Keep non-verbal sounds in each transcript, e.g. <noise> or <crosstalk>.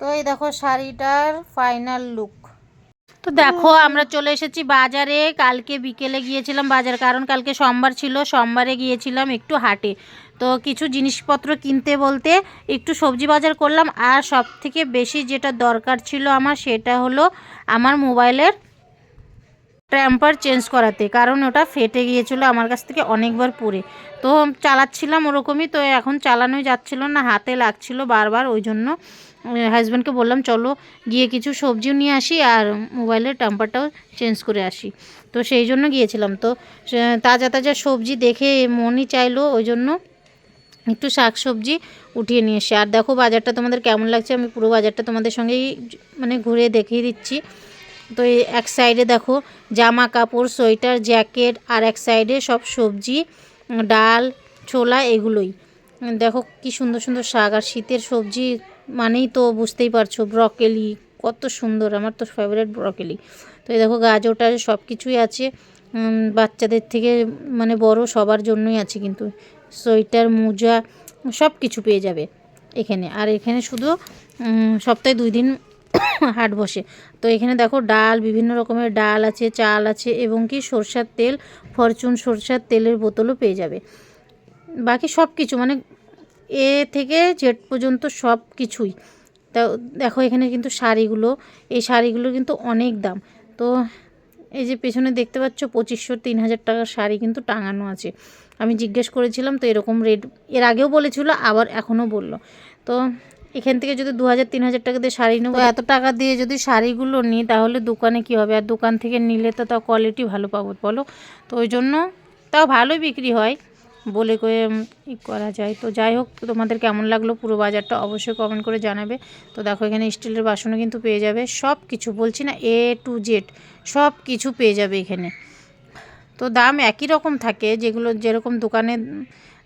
তো এই দেখো শাড়িটার ফাইনাল লুক তো দেখো, আমরা চলে এসেছি বাজারে। কালকে বিকেলে গিয়েছিলাম বাজার, কারণ কালকে সোমবার ছিল, সোমবারে গিয়েছিলাম একটু হাটে। তো কিছু জিনিসপত্র কিনতে বলতে একটু সবজি বাজার করলাম, আর সব থেকে বেশি যেটা দরকার ছিল আমার সেটা হলো আমার মোবাইলের ট্র্যাম্পার চেঞ্জ করাতে, কারণ ওটা ফেটে গিয়েছিল আমার কাছ থেকে অনেকবার পরে। তো চালাচ্ছিলাম ওরকমই, তো এখন চালানোই যাচ্ছিল না, হাতে লাগছিল বারবার, ওই জন্য হাজব্যান্ডকে বললাম, চলো গিয়ে কিছু সবজিও নিয়ে আসি আর মোবাইলের টাম্পারটাও চেঞ্জ করে আসি। তো সেই জন্য গিয়েছিলাম। তো তাজা তাজা সবজি দেখে মনই চাইলো ওই জন্য একটু শাক সবজি উঠিয়ে নিয়ে এসে। আর দেখো বাজারটা তোমাদের কেমন লাগছে, আমি পুরো বাজারটা তোমাদের সঙ্গেই মানে ঘুরে দেখিয়ে দিচ্ছি। তো এক সাইডে দেখো জামা কাপড় সোয়েটার, জ্যাকেট আর এক সাইডে সব সবজি, ডাল, ছোলা এগুলোই। দেখো কি সুন্দর সুন্দর শাক আর শীতের সবজি মানেই তো বুঝতেই পারছ ব্রকেলি কত সুন্দর, আমার তো ফেভারিট ব্রকেলি তো এই দেখো গাজরটা সব কিছুই আছে বাচ্চাদের থেকে মানে বড় সবার জন্যই আছে কিন্তু। সোয়েটার মোজা সব কিছু পেয়ে যাবে এখানে। আর এখানে শুধু সপ্তাহে দুই দিন <coughs> হাট বসে। তো এখানে দেখো ডাল, বিভিন্ন রকমের ডাল আছে, চাল আছে, এবং কি সরষার তেল, ফরচুন সরষার তেলের বোতলও পেয়ে যাবে। বাকি সব কিছু মানে এ থেকে জেড পর্যন্ত সব কিছুই। তা দেখো এখানে কিন্তু শাড়িগুলো, এই শাড়িগুলো কিন্তু অনেক দাম। তো এই যে পেছনে দেখতে পাচ্ছ পঁচিশশো, তিন হাজার টাকার শাড়ি কিন্তু টাঙানো আছে। আমি জিজ্ঞেস করেছিলাম, তো এরকম রেট, এর আগেও বলেছিল, আবার এখনও বলল। তো এখান থেকে যদি দু হাজার, তিন হাজার টাকা দিয়ে শাড়ি নেব, এত টাকা দিয়ে যদি শাড়িগুলো নিই, তাহলে দোকানে কি হবে? আর দোকান থেকে নিলে তো তাও কোয়ালিটি ভালো পাবো, বলো? তো ওই জন্য তাও ভালোই বিক্রি হয়। বলে ই করা যায়। তো যাই হোক, তোমাদের কেমন লাগল পুরো বাজারটা অবশ্যই কমেন্ট করে জানাবে। তো দেখো, এখানে স্টিলের বাসনও কিন্তু পেয়ে যাবে। সব কিছু বলছি না এ টু জেড সব কিছু পেয়ে যাবে এখানে। তো দাম একই রকম থাকে, যেগুলো যেরকম দোকানে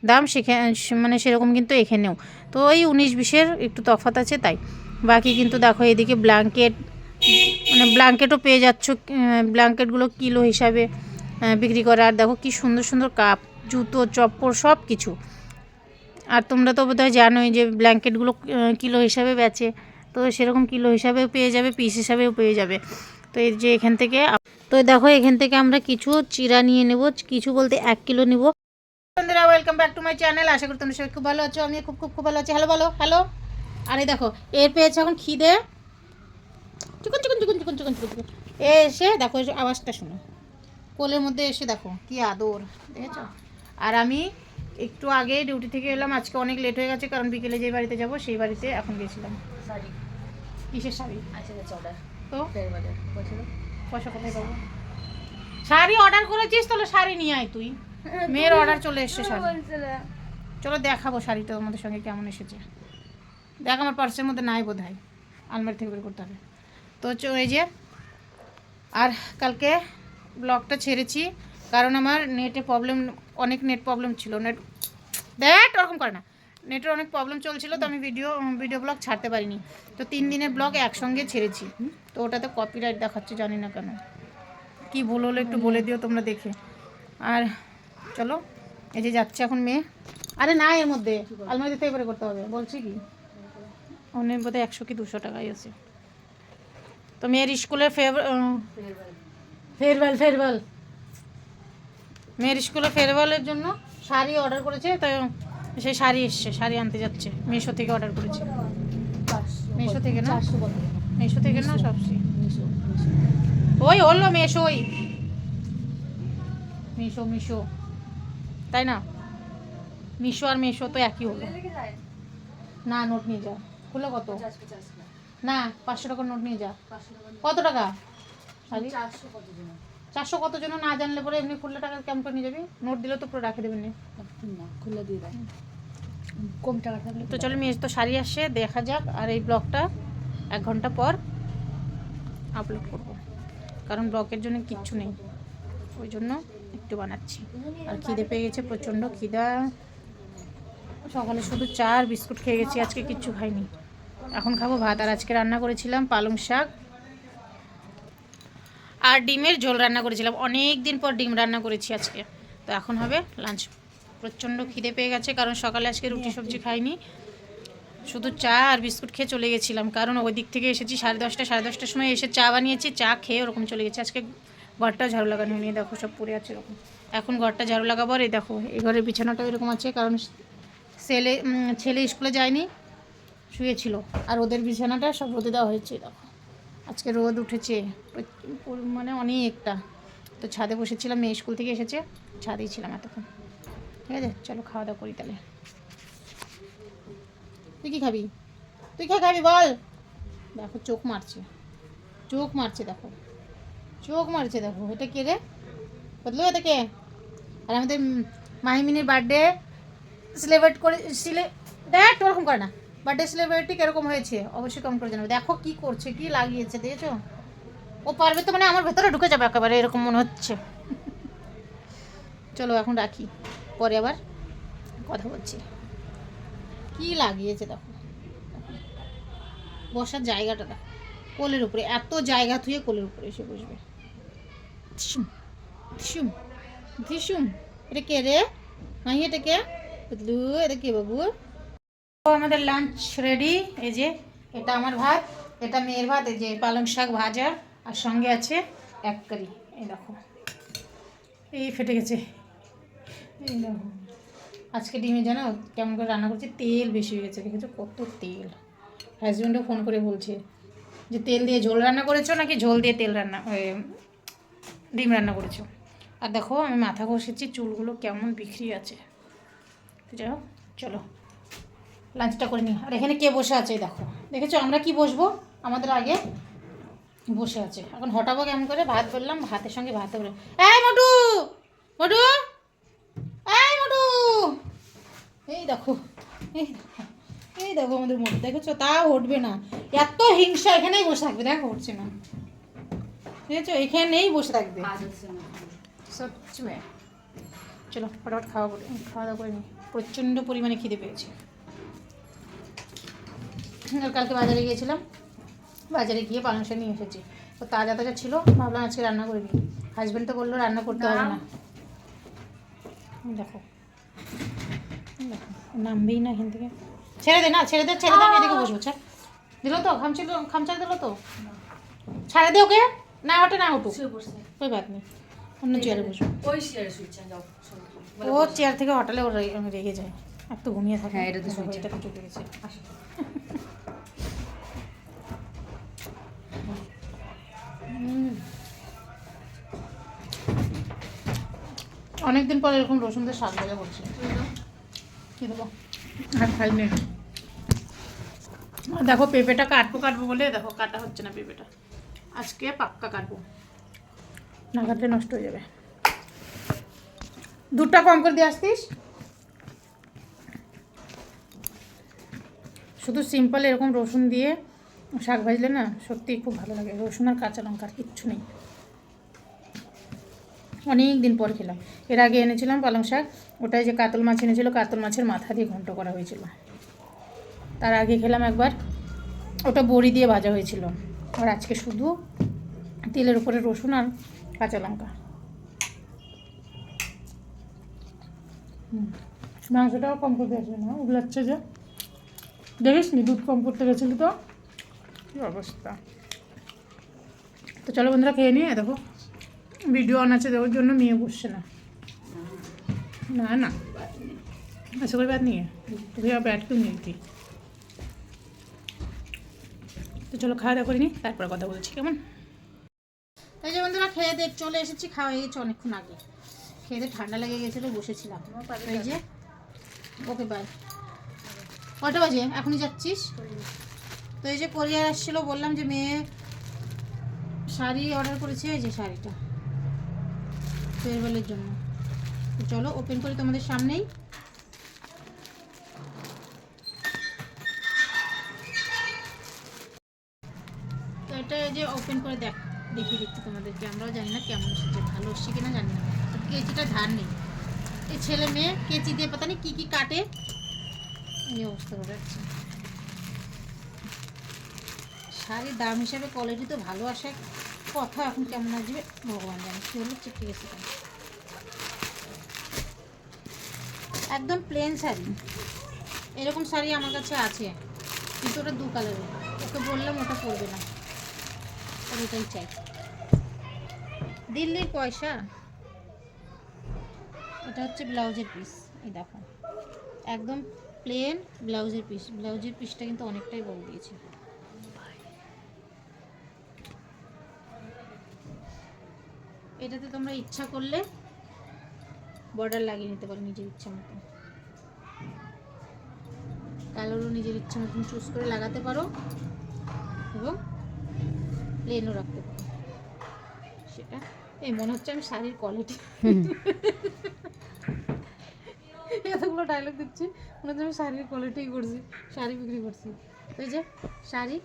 দাম সেখানে মানে সেরকম কিন্তু এখানেও। তো ওই উনিশ বিশের একটু তফাৎ আছে তাই। বাকি কিন্তু দেখো, এদিকে ব্ল্যাঙ্কেট মানে ব্ল্যাঙ্কেটও পেয়ে যাচ্ছ ব্ল্যাঙ্কেটগুলো কিলো হিসাবে বিক্রি করে। আর দেখো, কি সুন্দর সুন্দর কাপ জুতো, চপ্পল সব কিছু আর তোমরা তো বোধহয় জানোই যে ব্ল্যাঙ্কেটগুলো কিলো হিসাবে বেচে। তো সেরকম কিলো হিসাবেও পেয়ে যাবে, পিস হিসাবেও পেয়ে যাবে। তো এই যে এখান থেকে তো দেখো, এখান থেকে আমরা কিছু চিরা নিয়ে নেব। কিছু বলতে এক কিলো নেব। বন্ধুরা welcome back to my channel আশা করি তোমরা সবাই খুব ভালো আছো আমি খুব খুব খুব ভালো আছি। হ্যালো বলো হ্যালো আরে দেখো, এর পেয়েছে এখন খিদে। চুকুন চুকুন চুকুন চুকুন চুকুন চুকুন। এ এসে দেখো আওয়াজটা শোনো। কোলের মধ্যে এসে দেখো, কি আদর। দেখেছ? আর আমি একটু আগে ডিউটি থেকে এলাম আজকে অনেক লেট হয়ে গেছে কারণ বিকেলে যে বাড়িতে যাব সেই বাড়িতে এখন গেছিলাম। শাড়ি। কিসের শাড়ি? অর্ডার তো? পয়সা কোথায় পাবো? শাড়ি অর্ডার করেছিস তাহলে শাড়ি নিয়ে আয় তুই। মেয়ের অর্ডার চলে এসছে শাড়ি। চলো দেখাবো শাড়িটা তোমাদের সঙ্গে কেমন এসেছে। দেখ আমার পার্সের মধ্যে নাই বোধ হয় আলমারি থেকে বের করতে হবে। তো এই যে আর কালকে ব্লগটা ছেড়েছি। কারণ আমার নেটে প্রবলেম অনেক নেট প্রবলেম ছিল। নেট দেখ, ওরকম করে না। নেটের অনেক প্রবলেম চলছিল, তো আমি ভিডিও ভিডিও ব্লগ ছাড়তে পারিনি। তো তিন দিনের ব্লগ একসঙ্গে ছেড়েছি। তো ওটাতে কপিরাইট দেখাচ্ছে, জানি না কেন। কি ভুল হলো একটু বলে দিও তোমরা দেখে। আর চলো, এই যে যাচ্ছে এখন মেয়ে। আরে না, এর মধ্যে। আলমারি থেকে বের করতে হবে। বলছি কি? অনেক বোধহয় একশো কি দুশো টাকাই আছে। তো মেয়ের স্কুলের ফেভার ফেয়ারওয়েল ফেয়ারওয়েল মেয়ের স্কুলে ফেয়ারওয়েলের জন্য শাড়ি অর্ডার করেছে, তো সেই শাড়ি এসছে, শাড়ি আনতে যাচ্ছে। মিশো থেকে অর্ডার করেছে। মিশো থেকে না? মিশো থেকে না মিশো ওই হলো ওই। মিশো মিশো। তাই না? মিশো আর মেশো তো একই হলো। না, নোট নিয়ে যা। খুলে কত? না, পাঁচশো টাকার নোট নিয়ে যা। কত টাকা? চারশো চারশো কত জন না জানলে পরে এমনি খুললে টাকা কেমন করে নিয়ে যাবি? নোট দিলে তো পুরো রাখে দেবেন না। খুলে দিয়ে দেয় কম টাকা থাকলে তো চলো মেয়ে তো শাড়ি আসছে দেখা যাক। আর এই ব্লগটা এক ঘণ্টা পর আপলোড করব। কারণ ব্লগের জন্য কিচ্ছু নেই। ওই জন্য একটু বানাচ্ছি। আর খিদে পেয়ে গেছে প্রচণ্ড খিদা। সকালে শুধু চা আর বিস্কুট খেয়ে গেছি আজকে কিচ্ছু খাইনি। এখন খাব ভাত। আর আজকে রান্না করেছিলাম পালং শাক। আর ডিমের ঝোল রান্না করেছিলাম। অনেক দিন পর ডিম রান্না করেছি আজকে। তো এখন হবে লাঞ্চ। প্রচণ্ড খিদে পেয়ে গেছে কারণ সকালে আজকে রুটি সবজি খাইনি। শুধু চা আর বিস্কুট খেয়ে চলে গেছিলাম কারণ ওই দিক থেকে এসেছি সাড়ে দশটা সাড়ে দশটার সময় এসে চা বানিয়েছি চা খেয়ে ওরকম চলে গেছি। আজকে ঘরটা ঝাড়ু লাগানো হয়নি দেখো সব পড়ে আছে এরকম। এখন ঘরটা ঝাড়ু লাগাবো আর এই দেখো এই ঘরের বিছানাটা এরকম আছে কারণ ছেলে ছেলে স্কুলে যায়নি শুয়েছিল। আর ওদের বিছানাটা সব রোদে দেওয়া হয়েছে দেখো। আজকে রোদ উঠেছে। মানে অনেকটা। তো ছাদে বসেছিলাম, মেয়ে স্কুল থেকে এসেছে। ছাদেই ছিলাম এতক্ষণ। ঠিক আছে? চলো খাওয়া দাওয়া করি তাহলে। তুই কি খাবি? তুই কে খাবি, বল। দেখো, চোখ মারছে। চোখ মারছে, দেখো। চোখ মারছে, দেখো। এটা কে রে? বদলো এটা কে? আর আমাদের মাহিমিনের বার্থডে সেলিব্রেট করে, সিলে দেখ, ওরকম করে না। বার্থডে সেলিব্রেটটি কীরকম হয়েছে? অবশ্যই কম করে জানাবে। দেখো কি করছে, কি লাগিয়েছে, দেখেছ? ও পারবে তো মানে আমার ভেতরে ঢুকে যাবে একেবারে, এরকম মনে হচ্ছে। চলো এখন রাখি। পরে আবার কথা বলছি। কি লাগিয়েছে, দেখো। বসার জায়গাটা দেখো। কোলের উপরে, এত জায়গা থুয়ে কোলের উপরে এসে বসবে। ধিসুম ধিসুম এটা কে রে? মাহি, এটা কে? বুঝলু এটা কে বাবু? তো আমাদের লাঞ্চ রেডি এই যে এটা আমার ভাত, এটা মেয়ের ভাত, এই যে পালং শাক ভাজা, আর সঙ্গে আছে এক কারি, এই দেখো। এই ফেটে গেছে। এই দেখো। আজকে ডিমে জানো, কেমন করে রান্না করছি? তেল বেশি হয়ে গেছে, দেখেছ? কত তেল। হাজব্যান্ডও ফোন করে বলছে যে, তেল দিয়ে ঝোল রান্না করেছ নাকি ঝোল দিয়ে তেল রান্না ডিম রান্না করেছ? আর দেখো, আমি মাথা ঘষেছি, চুলগুলো কেমন বিক্রি আছে। হোক চলো। লাঞ্চটা করে নিই আর এখানে কে বসে আছে দেখো। দেখেছ? আমরা কি বসবো? আমাদের আগে বসে আছে। এখন হটাবো কেমন করে? ভাত বললাম ভাতের সঙ্গে ভাত বলে এই মোটু! মোটু! এই মোটু! এই দেখো। এই দেখো। এই দেখো আমাদের মোটু। দেখেছ? তাও উঠবে না। এত হিংসা এখানেই বসে থাকবে। দেখো উঠছে না। দেখেছ? এখানেই বসে থাকবে। সত্যি চলো ফটাফট খাওয়া করে খাওয়া দাওয়া করে নিই। প্রচণ্ড পরিমাণে খিদে পেয়েছে। কালকে বাজারে গিয়েছিলাম। বাজারে গিয়ে পালংশা নিয়ে এসেছি। তো তাজা তাজা ছিল ভাবলাম আজকে রান্না করে দিই হাজব্যান্ড তো বলল রান্না করতে হবে না। দেখো। দেখো নামবেই না এখান থেকে। ছেড়ে দে না ছেড়ে দে ছেড়ে দে আমি এদিকে বসবো ছাড় দিল তো খামছিল খামচাল দিল তো? ছাড়ে দে ওকে না ওটা না উঠুক। ওই বাদ নেই অন্য চেয়ারে বসবো ওই চেয়ারে শুচ্ছে যাও ও চেয়ার থেকে হটালে ওর রেগে যায়। এত ঘুমিয়ে থাকে। হ্যাঁ এটা তো শুনছে। এটা কিছু <laughs> অনেকদিন পর এরকম রসুন দিয়ে শাক ভাজা করছি কি দেবো? আর খাই নেই দেখো পেঁপেটা কাটবো কাটবো বলে দেখো কাটা হচ্ছে না পেঁপেটা। আজকে পাক্কা কাটবো। না কাটলে নষ্ট হয়ে যাবে। দুধটা কম করে দিয়ে আসতিস? শুধু সিম্পল এরকম রসুন দিয়ে শাক ভাজলে না সত্যিই খুব ভালো লাগে। রসুন আর কাঁচা লঙ্কার কিচ্ছু নেই। অনেক দিন পর খেলাম। এর আগে এনেছিলাম পালং শাক। ওটাই যে কাতল মাছ এনেছিল, কাতল মাছের মাথা দিয়ে ঘন্ট করা হয়েছিল। তার আগে খেলাম একবার। ওটা বড়ি দিয়ে ভাজা হয়েছিল। আর আজকে শুধু তেলের উপরে রসুন আর কাঁচা লঙ্কা। মাংসটাও কম করতে গেছিল না? উগলাচ্ছে যে। দেখিস নি দুধ কম করতে গেছিলি তো? কী অবস্থা তো চলো বন্ধুরা খেয়ে নিয়ে দেখো ভিডিও অন আছে দেওয়ার জন্য মেয়ে বসছে না না না ऐसा कोई बात नहीं है तो भैया बैठ क्यों नहीं थी তো চলো খাওয়া দাওয়া করে নিই তারপরে কথা বলছি কেমন এই যে বন্ধুরা খেয়ে দেখ চলে এসেছি খাওয়া হয়ে গেছে অনেকক্ষণ আগে খেয়ে দিয়ে ঠান্ডা লেগে গেছিলো বসেছিলাম এই যে ওকে বাই কটা বাজে এখনই যাচ্ছিস তো এই যে কোরিয়ার আসছিল, বললাম যে মেয়ে শাড়ি অর্ডার করেছে, এই যে শাড়িটা। ফেয়ারওয়েলের জন্য। চলো ওপেন করি তোমাদের সামনেই। তো এটা যে ওপেন করে দেখ, দেখিয়ে দিচ্ছি তোমাদেরকে। আমরাও জানি না কেমন এসেছে ভালো এসছে কিনা জানি না। তো কেচিটা ধার নেই। এই ছেলে মেয়ে কেচি দিয়ে, পাতা নেই, কী কী কাটে? এই অবস্থা করে শাড়ির দাম হিসাবে কোয়ালিটি তো ভালো আসে। কথা এখন কেমন আসবে, ভগবান জানে। কী হলো? চিপকে গেছে একদম প্লেন শাড়ি। এরকম শাড়ি আমার কাছে আছে, কিন্তু ওটা দু কালারের ওকে বললাম, ওটা পরবে না। ওটাই চাই। দিল্লির পয়সা? এটা হচ্ছে ব্লাউজের পিস এই দেখো। একদম প্লেন ব্লাউজের পিস ব্লাউজের পিসটা কিন্তু অনেকটাই বড় দিয়েছে। এটাতে তোমরা ইচ্ছা করলে বর্ডার লাগিয়ে নিতে পারো নিজের ইচ্ছা মতো কালারও নিজের ইচ্ছা মতন চুজ করে লাগাতে পারো এবং প্লেনও রাখতে পারো। সেটা এই মনে হচ্ছে আমি শাড়ির কোয়ালিটি এতগুলো ডায়লগ দিচ্ছি, মনে হচ্ছে আমি শাড়ির কোয়ালিটি করছি, শাড়ি বিক্রি করছি। তো যে শাড়ি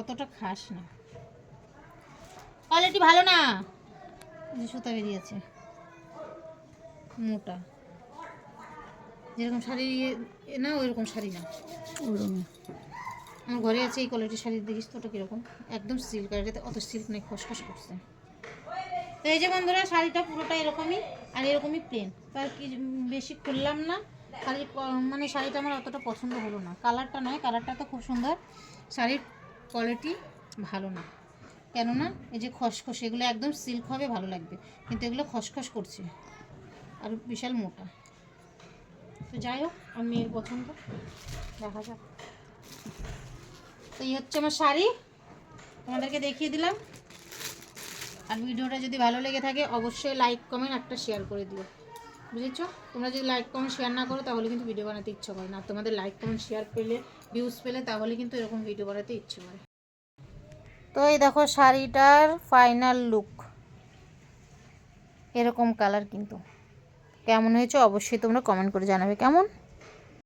অতটা খাস না। কোয়ালিটি ভালো না? যে সুতা বেরিয়েছে মোটা। যেরকম শাড়ি ইয়ে- এ না ওইরকম শাড়ি না। ওরকম আমার ঘরে আছে এই কোয়ালিটির শাড়ি দেখিস তো ওটা কীরকম? একদম সিল্ক আর এটাতে অত সিল্ক নেই খসখস করছে। তো এই যে বন্ধুরা শাড়িটা পুরোটা এরকমই আর এরকমই প্লেন তার কি বেশি খুললাম না ক- মানে শাড়িটা আমার অতটা পছন্দ হলো না। কালারটা নয় কালারটা তো খুব সুন্দর। শাড়ির কোয়ালিটি ভালো না। কেননা এই যে খসখস, এগুলো একদম সিল্ক হবে, ভালো লাগবে। কিন্তু এগুলো খসখস করছে। আর বিশাল মোটা। তো যাই হোক আমার মেয়ের পছন্দ দেখা যাক। তো এই হচ্ছে আমার শাড়ি। তোমাদেরকে দেখিয়ে দিলাম। আর ভিডিওটা যদি ভালো লেগে থাকে, অবশ্যই লাইক কমেন্ট একটা শেয়ার করে দিও। বুঝেছ? তোমরা যদি লাইক কমেন্ট শেয়ার না করো, তাহলে কিন্তু ভিডিও বানাতে ইচ্ছে করে না। তোমাদের লাইক কমেন্ট শেয়ার পেলে ভিউজ পেলে তাহলে কিন্তু এরকম ভিডিও বানাতে ইচ্ছে করে। তো এই দেখো শাড়িটার ফাইনাল লুক এরকম কালার কিন্তু। কেমন হয়েছে অবশ্যই তোমরা কমেন্ট করে জানাবে। কেমন?